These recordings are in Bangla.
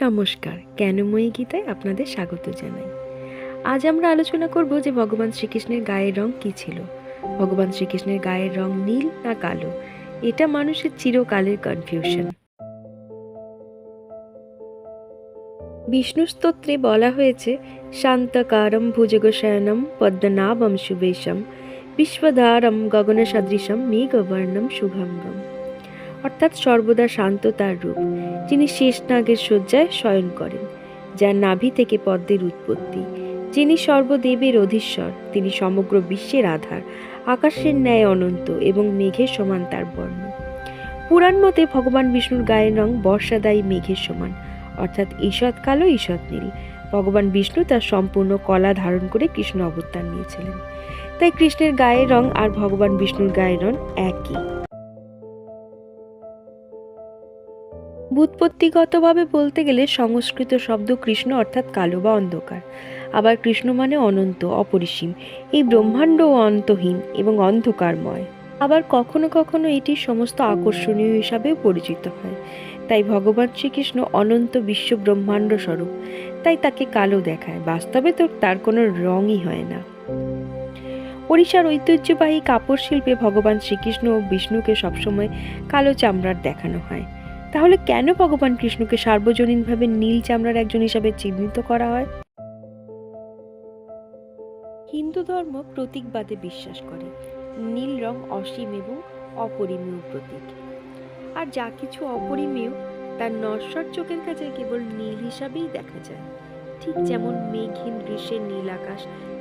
নমস্কার, কেনময়ী গীতায় আপনাদের স্বাগত জানাই। আজ আমরা আলোচনা করব যে ভগবান শ্রীকৃষ্ণের গায়ের রং কি ছিল? ভগবান শ্রীকৃষ্ণের গায়ের রং নীল না কালো? এটা মানুষের চিরকালের কনফিউশন বিষ্ণু স্তোত্রে বলা হয়েছে, শান্তকারম ভুজগশয়নম পদ্মনাভম শুভেশম বিশ্বধারম গগন সদৃশম মেঘবর্ণম শুভঙ্গম। অর্থাৎ সর্বদা শান্ত তার রূপ, যিনি শেষনাগের শয্যায় শয়ন করেন, যার নাভি থেকে পদ্মের উৎপত্তি, যিনি সর্বদেবের অধীশ্বর, তিনি সমগ্র বিশ্বের আধার, আকাশের ন্যায় অনন্ত এবং মেঘের সমান তার বর্ণ। পুরাণ মতে ভগবান বিষ্ণুর গায়ের রং বর্ষাদায়ী মেঘের সমান, অর্থাৎ ঈষৎ কালো ঈষৎ নীল। ভগবান বিষ্ণু তার সম্পূর্ণ কলা ধারণ করে কৃষ্ণ অবতার নিয়েছিলেন। তাই কৃষ্ণের গায়ের রং আর ভগবান বিষ্ণুর গায়ের রং একই। বুৎপত্তিগতভাবে বলতে গেলে সংস্কৃত শব্দ কৃষ্ণ অর্থাৎ কালো বা অন্ধকার। আবার কৃষ্ণ মানে অনন্ত, অপরিসীম। এই ব্রহ্মাণ্ড অন্তহীন এবং অন্ধকারময়। আবার কখনো কখনো এটি সমস্ত আকর্ষণীয় হিসাবেও পরিচিত হয়। তাই ভগবান শ্রীকৃষ্ণ অনন্ত বিশ্ব ব্রহ্মাণ্ড স্বরূপ। তাই তাকে কালো দেখায়। বাস্তবে তো তার কোনো রঙই হয় না। ওড়িশার ঐতিহ্যবাহী কাপড় শিল্পে ভগবান শ্রীকৃষ্ণ ও বিষ্ণুকে সবসময় কালো চামড়ার দেখানো হয়। তাহলে কেন ভগবান কৃষ্ণকে সার্বজনীনভাবে নীল চামড়ার একজন হিসাবে চিহ্নিত করা হয়? হিন্দু ধর্ম প্রতীকবাদে বিশ্বাস করে। নীল রং অসীম এবং অপরিমেয় প্রতীক। আর যা কিছু অপরিমেয়, তার নশ্বর চোখের কাছে কেবল নীল হিসাবেই দেখা যায়। ঠিক যেমন মেঘহীন গ্রীষ্মের নীল আকাশ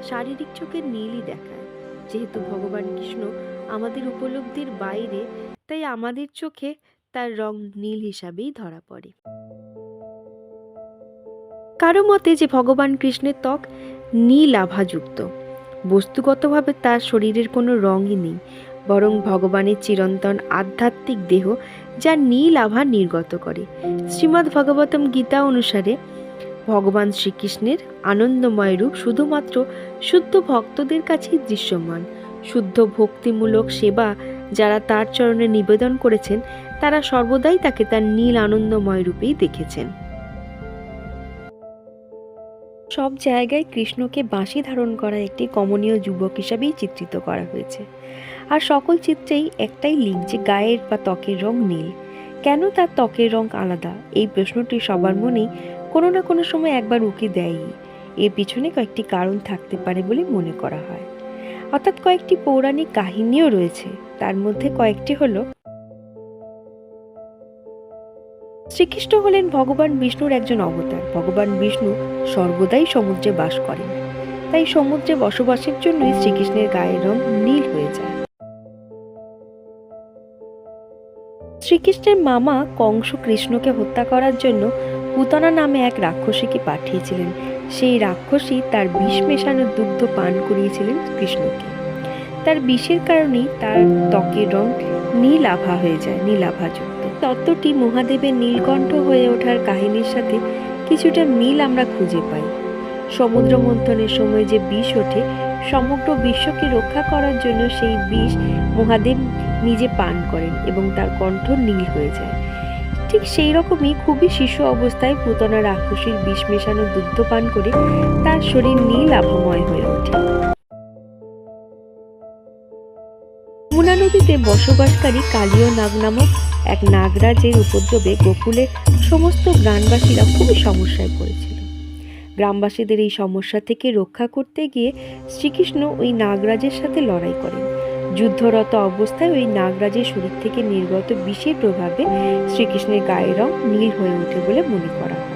শারীরিক চোখের নীলই দেখায়। যেহেতু ভগবান কৃষ্ণ আমাদের উপলব্ধির বাইরে, তাই আমাদের চোখে তার রং নীল হিসাবেই ধরা পড়ে। কারও মতে যে ভগবান কৃষ্ণের ত্বক নীল আভাযুক্ত, বস্তুগতভাবে তার শরীরের কোনো রঙই নেই, বরং ভগবানের চিরন্তন আধ্যাত্মিক দেহ যা নীল আভা নির্গত করে। শ্রীমদ্ ভগবতম গীতা অনুসারে ভগবান শ্রীকৃষ্ণের আনন্দময় রূপ শুধুমাত্র শুদ্ধ ভক্তদের কাছেই দৃশ্যমান। শুদ্ধ ভক্তিমূলক সেবা যারা তার চরণে নিবেদন করেছেন তারা সর্বদাই তাকে তার নীল আনন্দময় রূপেই দেখেছেন। সব জায়গায় কৃষ্ণকে বাঁশি ধারণ করা একটি কমনীয় যুবক হিসাবেই চিত্রিত করা হয়েছে। আর সকল চিত্রেই একটাই লিঙ্ক যে গায়ের বা ত্বকের রং নীল। কেন তার ত্বকের রং আলাদা? এই প্রশ্নটি সবার মনেই কোনো না কোনো সময় একবার উকি দেয়ই। এর পিছনে কয়েকটি কারণ থাকতে পারে বলে মনে করা হয়। অর্থাৎ কয়েকটি পৌরাণিক কাহিনীও রয়েছে। তার মধ্যে কয়েকটি হলো শ্রীকৃষ্ণ হলেন ভগবান বিষ্ণুর একজন অবতার। ভগবান বিষ্ণু সর্বদাই সমুদ্রে বাস করেন। তাই সমুদ্রে বসবাসের জন্যই শ্রীকৃষ্ণের গায়ের রং নীল হয়ে যায়। শ্রীকৃষ্ণের মামা কংস কৃষ্ণকে হত্যা করার জন্য পুতনা নামে এক রাক্ষসীকে পাঠিয়েছিলেন। সেই রাক্ষসী তার বিষ মেশানো দুগ্ধ পান করিয়েছিলেন কৃষ্ণকে। তার বিষের কারণেই তার ত্বকের রং নীল আভা হয়ে যায় নীলাভাযুক্ত তত্ত্বটি মহাদেবের নীলকণ্ঠ হয়ে ওঠার কাহিনীর সাথে কিছুটা মিল আমরা খুঁজে পাই। সমুদ্র মন্থনের সময় যে বিষ ওঠে, সমগ্র বিশ্বকে রক্ষা করার জন্য সেই বিষ মহাদেব নিজে পান করেন এবং তার কণ্ঠ নীল হয়ে যায়। ঠিক সেই রকমই খুবই শিশু অবস্থায় পুতনা রাক্ষসীর বিষ মেশানো দুগ্ধ পান করে তার শরীর নীল আভময় হয়ে ওঠে। নদীতে বসবাসকারী কালীয় নাগ নামক এক নাগরাজের উপদ্রবে গোকুলের সমস্ত গ্রামবাসীরা খুবই সমস্যায় পড়েছিল। গ্রামবাসীদের এই সমস্যা থেকে রক্ষা করতে গিয়ে শ্রীকৃষ্ণ ওই নাগরাজের সাথে লড়াই করেন। যুদ্ধরত অবস্থায় ওই নাগরাজের শরীর থেকে নির্গত বিষের প্রভাবে শ্রীকৃষ্ণের গায়ের রং নীল হয়ে ওঠে বলে মনে করা হয়।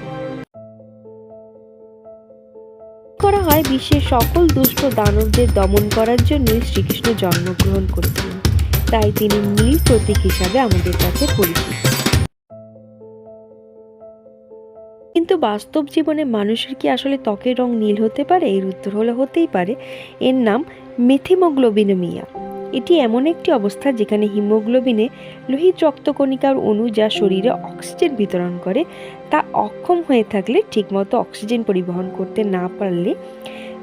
করা হয় বিশ্বের সকল দুষ্ট দানবদের দমন করার জন্যই শ্রীকৃষ্ণ জন্মগ্রহণ করেছিলেন। তাই তিনি নীল প্রতীক হিসাবে আমাদের কাছে পরিচিত। কিন্তু বাস্তব জীবনে মানুষের কি আসলে ত্বকের রং নীল হতে পারে? এর উত্তর হলো হতেই পারে। এর নাম মেথিমোগ্লোবিনমিয়া এটি এমন একটি অবস্থা যেখানে হিমোগ্লোবিনে লোহিত রক্তকণিকার অণু যা শরীরে অক্সিজেন বিতরণ করে, তা অক্ষম হয়ে থাকলে, ঠিকমতো অক্সিজেন পরিবহন করতে না পারলে,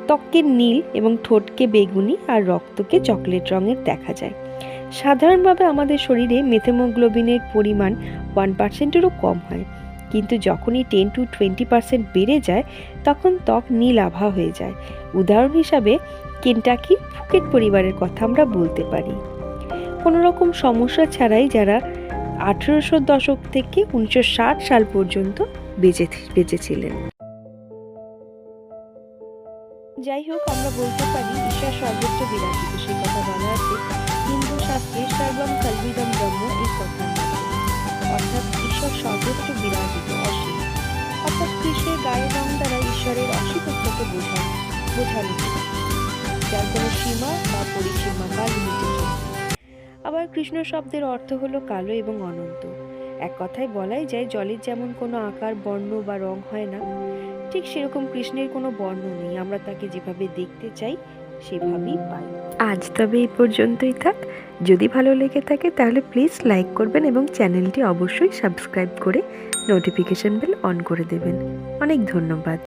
ত্বককে নীল এবং ঠোঁটকে বেগুনি আর রক্তকে চকলেট রঙের দেখা যায়। সাধারণভাবে আমাদের শরীরে মেথেমোগ্লোবিনের পরিমাণ ওয়ান পার্সেন্টেরও কম হয়। কিন্তু যখনই টেন টু টোয়েন্টি পার্সেন্ট বেড়ে যায়, তখন ত্বক নীলাভা হয়ে যায়। উদাহরণ হিসাবে, কেন্টাকি ফুকেট পরিবারের কথা আমরা বলতে পারি। কোনো রকম সমস্যা ছাড়াই যারা আঠেরোশো দশক থেকে উনিশশো ষাট সাল পর্যন্ত বেঁচে, বেঁচেছিলেন। যাই হোক, আমরা বলতে পারি ঈশ্বর সর্বোচ্চ বিরাজিত সেই কথা বলা আছে। হিন্দু শাস্ত্রে সর্বম কলবিদম ব্রহ্ম এই কথা অর্থাৎ ঈশ্বর সর্বোচ্চ বিরাজিত অসীম। অর্থাৎ কৃষ্ণের গায়ের রং দ্বারা ঈশ্বরের অসীমত্বকে বোঝানো বোঝানো যার কোনো সীমা বা পরিসীমা বা লিমিটেশন আবার কৃষ্ণ শব্দের অর্থ হলো কালো এবং অনন্ত। এক কথায় বলাই যায়, জলের যেমন কোনো আকার, বর্ণ বা রং হয় না ঠিক সেরকম কৃষ্ণের কোনো বর্ণ নেই। আমরা তাকে যেভাবে দেখতে চাই, সেভাবেই পাই। আজ তবে এই পর্যন্তই থাক। যদি ভালো লেগে থাকে তাহলে প্লিজ লাইক করবেন এবং চ্যানেলটি অবশ্যই সাবস্ক্রাইব করে নোটিফিকেশন বেল অন করে দেবেন। অনেক ধন্যবাদ।